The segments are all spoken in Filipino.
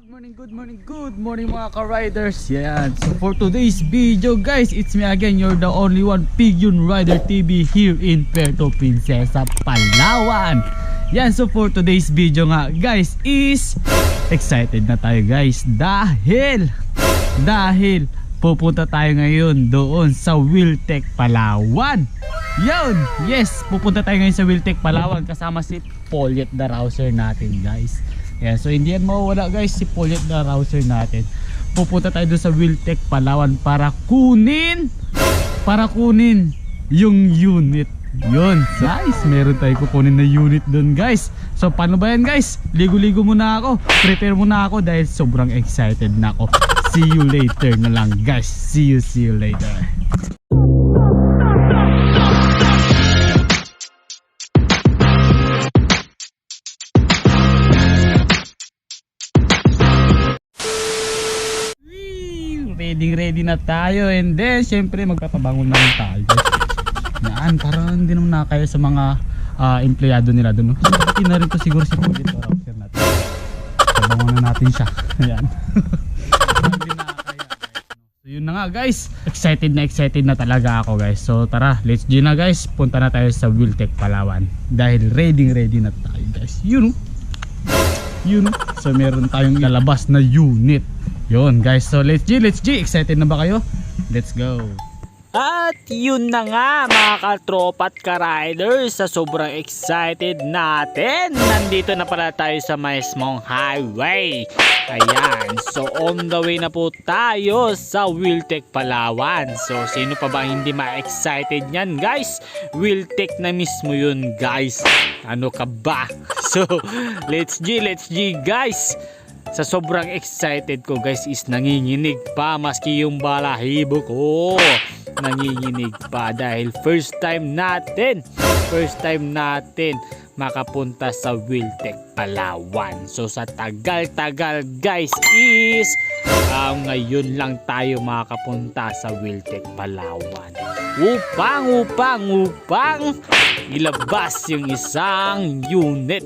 Good morning, good morning, good morning mga ka-riders. Yan, so for today's video guys It's me again, you're the only one Pigeon Rider TV here in Puerto Princesa, Palawan. Yan, so for today's video nga guys is Excited na tayo guys Dahil Dahil pupunta tayo ngayon doon sa Wiltec Palawan. Yun, yes, pupunta tayo ngayon sa Wiltec Palawan Kasama si Poliet the Rouser natin guys Yeah, so hindi yan mawawala guys si Poliet the Rouser natin. Pupunta tayo doon sa Wiltec Palawan para kunin para kunin yung unit. Yun, guys, meron tayo kukunin na unit doon guys. So paano ba yan guys? Ligo-ligo muna ako. Prepare muna ako dahil sobrang excited na ako. See you later na lang guys. See you, see you later. Ready na tayo and then syempre magpapabangon na rin tayo. Yan, parang hindi naman nakakaya sa mga ah, empleyado nila doon. Pati na rin to siguro si Pugit or officer natin. Pabangon na natin siya. Yan. Hindi. So yun na nga guys, excited na excited na talaga ako guys. So tara, let's do na guys. Punta na tayo sa Wiltec Palawan. Dahil ready ready na tayo guys. Yun oh. Yun oh. So meron tayong lalabas na unit. Yun guys, so let's G, let's G. Excited na ba kayo? Let's go. At yun na nga mga katropa at ka-riders sa sobrang excited natin. Nandito na pala tayo sa mismong highway. Ayan, so on the way na po tayo sa Wiltec Palawan. So sino pa ba hindi ma-excited yan guys? Wiltec na mismo yun guys. Ano ka ba? So let's G, let's G guys sa sobrang excited ko guys is nanginginig pa. Maski yung balahibo ko nanginginig pa dahil first time natin first time natin makapunta sa Wiltec Palawan. So sa tagal-tagal guys is um, ngayon lang tayo makapunta sa Wiltec Palawan. Upang upang upang ilabas yung isang unit.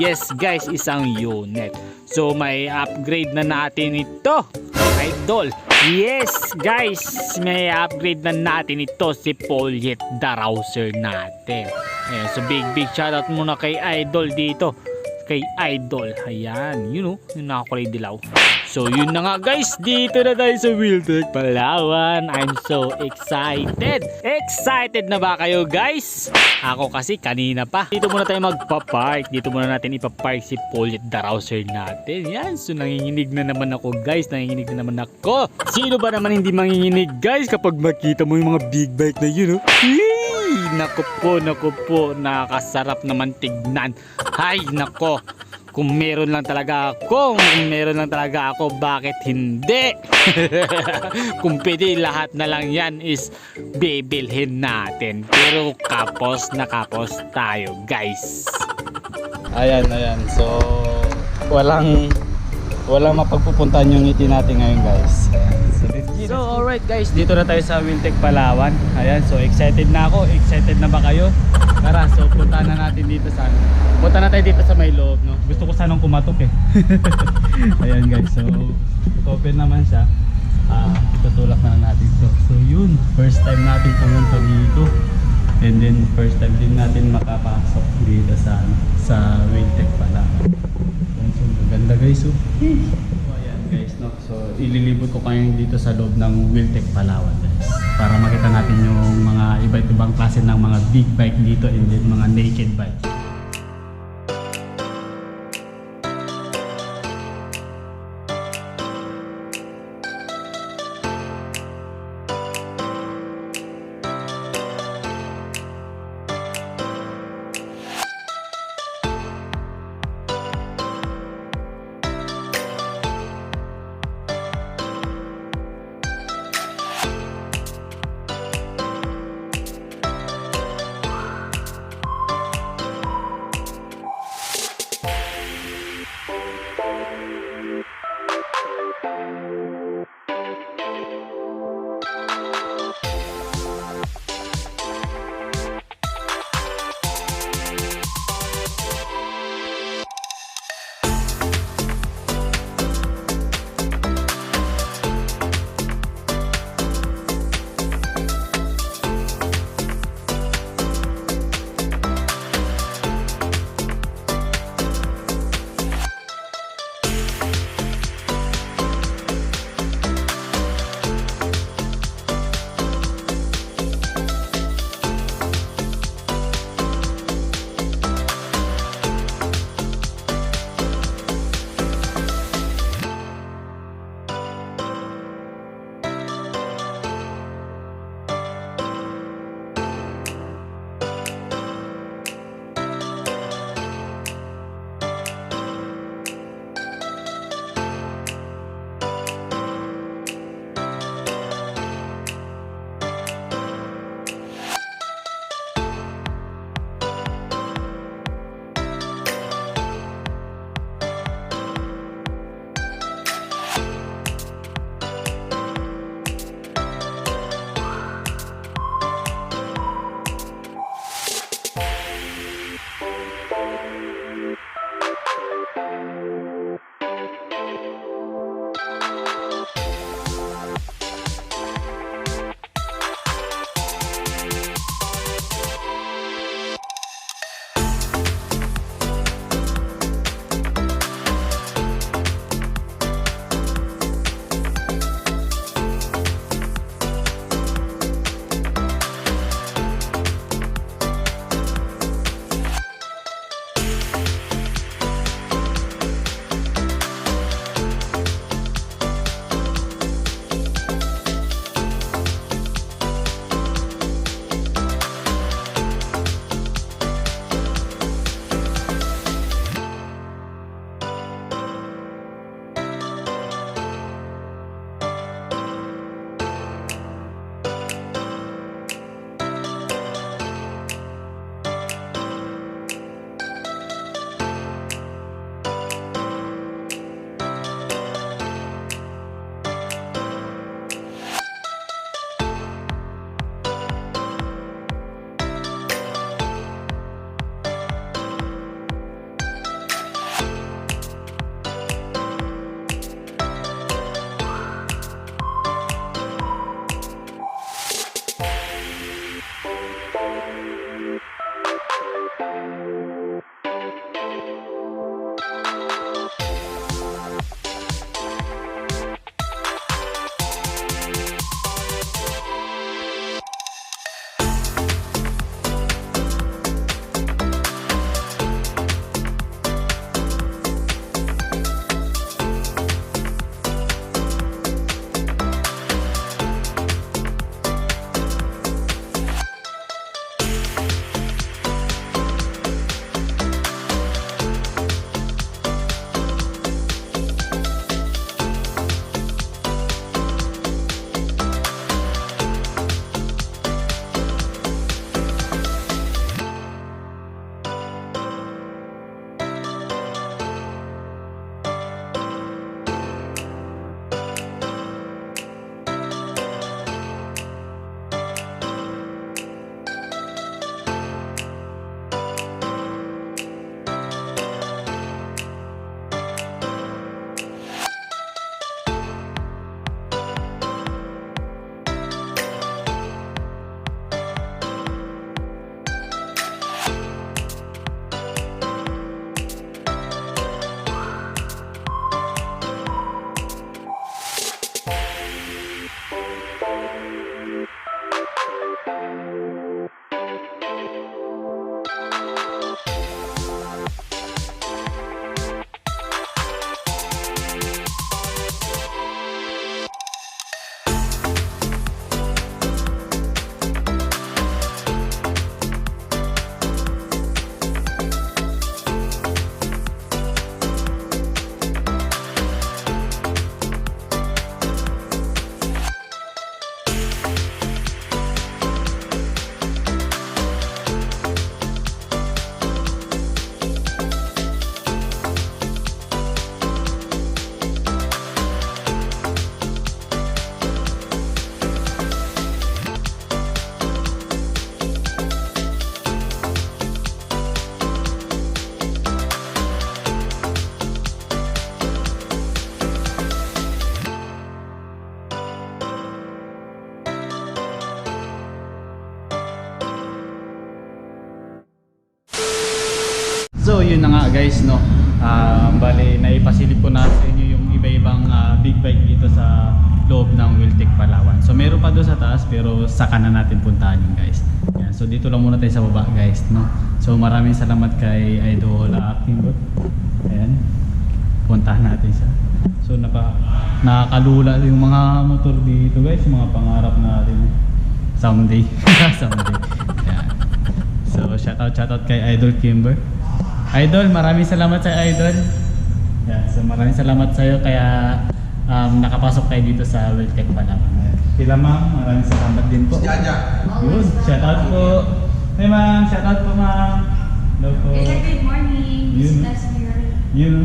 Yes guys isang unit So may upgrade na natin ito. Idol. Yes guys, may upgrade na natin ito si Poliet the Rouser natin. Ayan, so big big shoutout muna kay Idol dito. Kay Idol. Ayan, yun o, yung nakakulay dilaw. So yun na nga guys, dito na tayo sa Wiltec Palawan. I'm so excited. Excited na ba kayo guys? Ako kasi kanina pa. Dito muna tayo magpa-park. Dito muna natin ipa-park si Poliet the Rouser natin. Yan, so nanginginig na naman ako guys. Nanginginig na naman ako. Sino ba naman hindi manginginig guys kapag makita mo yung mga big bike na yun oh? Yee! Nako po, nako po. Nakasarap naman tignan. Hay, nako. Kung meron lang talaga ako, kung meron lang talaga ako, bakit hindi? kung pwede lahat na lang yan is bibilhin natin. Pero kapos na kapos tayo guys. Ayan, ayan. So, walang walang mapagpupuntahan yung ngiti natin ngayon, guys. So, alright guys, dito na tayo sa Wiltec Palawan. Ayan, so excited na ako. Excited na ba kayo? Tara, so punta na natin dito sa ano. Punta na tayo dito sa may loob, no? Gusto ko sanang kumatok eh. Ayan guys, so open naman siya. Ah, itutulak na natin to. So yun, first time natin pumunta dito. And then first time din natin makapasok dito sa sa Wiltec Palawan. Yan, So maganda guys oh. So guys no. So ililibot ko kayo dito sa loob ng Wiltec Palawan guys. Para makita natin yung mga iba't ibang klase ng mga big bike dito and then mga naked bike. Guys no. Ah, bali naipasilip ko na sa inyo yung iba-ibang ah, big bike dito sa loob ng Wiltec Palawan. So meron pa doon sa taas pero saka na natin puntahan yun guys. Yan. So dito lang muna tayo sa baba guys no. So maraming salamat kay Idol uh, Kimbot. Ayan. Puntahan natin siya. So naka nakakalula yung mga motor dito guys, mga pangarap natin. Someday. Someday. Yan. So shoutout shoutout kay Idol Kimber. Idol, maraming salamat sa Idol. Yeah, so maraming salamat sa iyo kaya um, nakapasok kayo dito sa Wiltec Palawan. Kila ma'am, maraming salamat din po. Jaja. Yun, shoutout po. Hey ma'am, shoutout po ma'am. Hello po. Hello, good morning. Yun. Yun.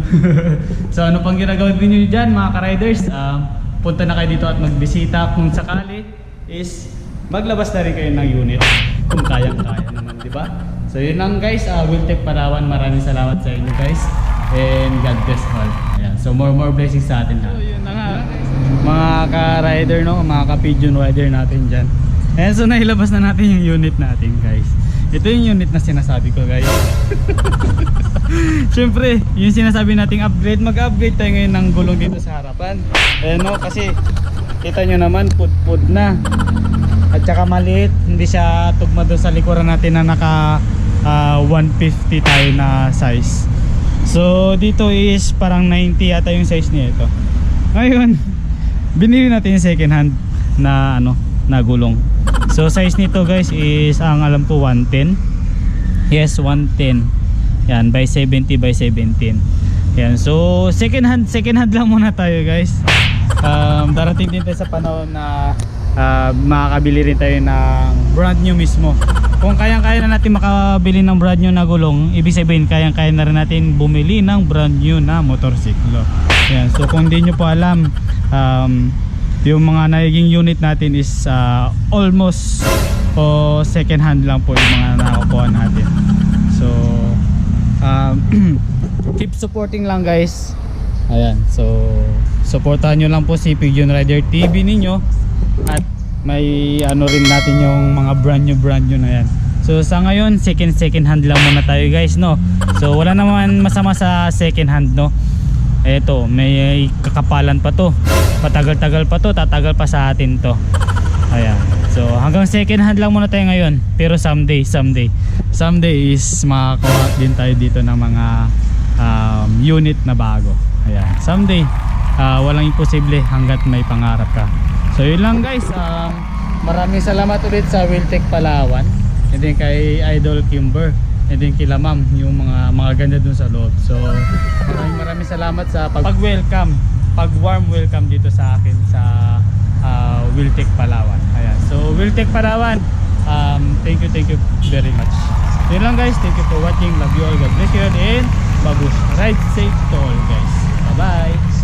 so ano pang ginagawa niyo dyan mga ka-riders? Um, punta na kayo dito at magbisita kung sakali is maglabas na rin kayo ng unit kung kayang-kaya naman, di ba? So yun lang guys, uh, Wiltec Palawan, maraming salamat sa inyo guys and God bless all. Ayan. So more more blessings sa atin lahat. So yun na nga, mga ka-rider no, mga ka-pigeon rider natin dyan. Ayan, so nailabas na natin yung unit natin guys. Ito yung unit na sinasabi ko guys. Siyempre, yung sinasabi nating upgrade, mag-upgrade tayo ngayon ng gulong dito sa harapan. Eh no, kasi kita nyo naman, pud-pud na. At saka maliit, hindi siya tugma doon sa likuran natin na naka ah, 150 tayo na size. So dito is parang 90 yata yung size niya ito. Ngayon, binili natin yung second hand na ano, na gulong. So size nito guys is ang alam ko 110. Yes, 110. Yan, by 70 by 17. Yan, so second hand, second hand lang muna tayo guys. Um, darating din tayo sa panahon na ah, makakabili rin tayo ng brand new mismo. Kung kayang-kaya na natin makabili ng brand new na gulong, ibig sabihin kayang-kaya na rin natin bumili ng brand new na motorsiklo. Yan, so kung hindi nyo po alam, um, yung mga naging unit natin is ah, almost o second hand lang po yung mga nakukuha natin. So, um, keep supporting lang guys. Ayan, so supportahan nyo lang po si Pigeon Rider TV ninyo at may ano rin natin yung mga brand new brand new na yan. So sa ngayon, second second hand lang muna tayo guys, no. So wala naman masama sa second hand, no. Eto, may kakapalan pa to. Patagal-tagal pa to, tatagal pa sa atin to. Ayan. So hanggang second hand lang muna tayo ngayon. Pero someday, someday. Someday is makakuha din tayo dito ng mga um, unit na bago. Ayan. Someday, ah, walang imposible hanggat may pangarap ka. So yun lang guys. Um, maraming salamat ulit sa Wiltec Palawan. And then kay Idol Kimber. And then kila ma'am, yung mga mga ganda dun sa loob. So maraming maraming salamat sa pag- pag-welcome, pag-warm welcome dito sa akin sa uh, Wiltec Palawan. Ayan. So Wiltec Palawan, um, thank you, thank you very much. Yun lang guys, thank you for watching. Love you all. God bless you and babush. Ride safe to all guys. Bye-bye.